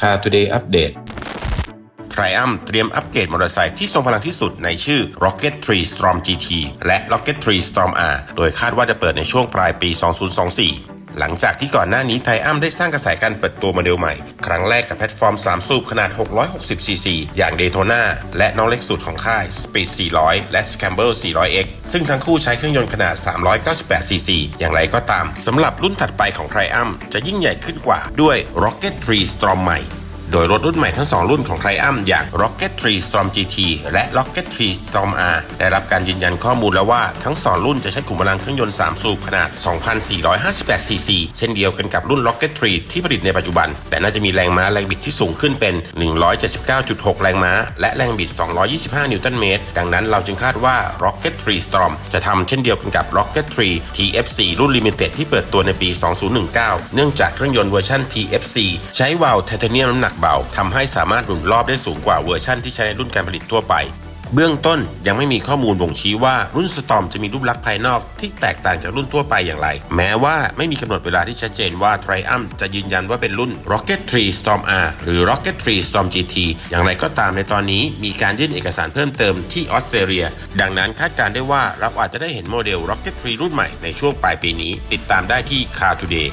Car Today อัปเดตไทรอัมเตรียมอัปเกรดมอเตอร์ไซค์ที่ทรงพลังที่สุดในชื่อ Rocket 3 Storm GT และ Rocket 3 Storm R โดยคาดว่าจะเปิดในช่วงปลายปี 2024 หลังจากที่ก่อนหน้านี้ไทรอัมได้สร้างกระแสการเปิดตัวโมเดลใหม่ ครั้งแรกกับแพลตฟอร์ม 3 สูบขนาด 660cc อย่างเดโทนาและน้องเล็กสุดของค่าย Speed 400 และ Scramble 400X ซึ่งทั้งคู่ใช้เครื่องยนต์ขนาด 398cc อย่างไรก็ตามสำหรับรุ่นถัดไปของไทรอัมจะยิ่งใหญ่ขึ้นกว่าด้วย Rocket 3 Storm ใหม่ โดยรถรุ่นใหม่ทั้ง 2 รุ่นของไทรอัมอย่าง Rocket 3 Storm GT และ Rocket 3 Storm R ได้รับการยืนยันข้อมูลแล้วว่าทั้ง 2 รุ่นจะใช้ขุมพลังเครื่องยนต์ 3 สูบขนาด 2,458 cc เช่นเดียวกันกับรุ่น Rocket 3 ที่ผลิตในปัจจุบัน แต่น่าจะมีแรงม้าแรงบิดที่สูงขึ้นเป็น 179.6 แรงม้า และแรงบิด 225 นิวตันเมตร ดังนั้นเราจึงคาดว่า Rocket 3 Storm จะทำเช่นเดียวกันกับ Rocket 3 TFC รุ่น Limited ที่เปิดตัวในปี 2019 เนื่องจากเครื่องยนต์เวอร์ชัน TFC ใช้วาล์วไทเทเนียมน้ำหนักเบาทำให้สามารถหนุนรอบได้สูงกว่าเวอร์ชันที่ใช้ในรุ่นการผลิตทั่วไป เบื้องต้นยังไม่มีข้อมูลบ่งชี้ว่ารุ่นสตอมจะมีรูปลักษณ์ภายนอกที่แตกต่างจากรุ่นทั่วไปอย่างไร แม้ว่าไม่มีกำหนดเวลาที่ชัดเจนว่า Triumph จะยืนยันว่าเป็นรุ่น Rocket 3 Storm R หรือ Rocket 3 Storm GT อย่างไรก็ตามในตอนนี้มีการยื่นเอกสารเพิ่มเติมที่ออสเตรเลีย ดังนั้นคาดการได้ว่าเราอาจจะได้เห็นโมเดล Rocket 3 รุ่นใหม่ในช่วงปลายปีนี้ ติดตามได้ที่ Car Today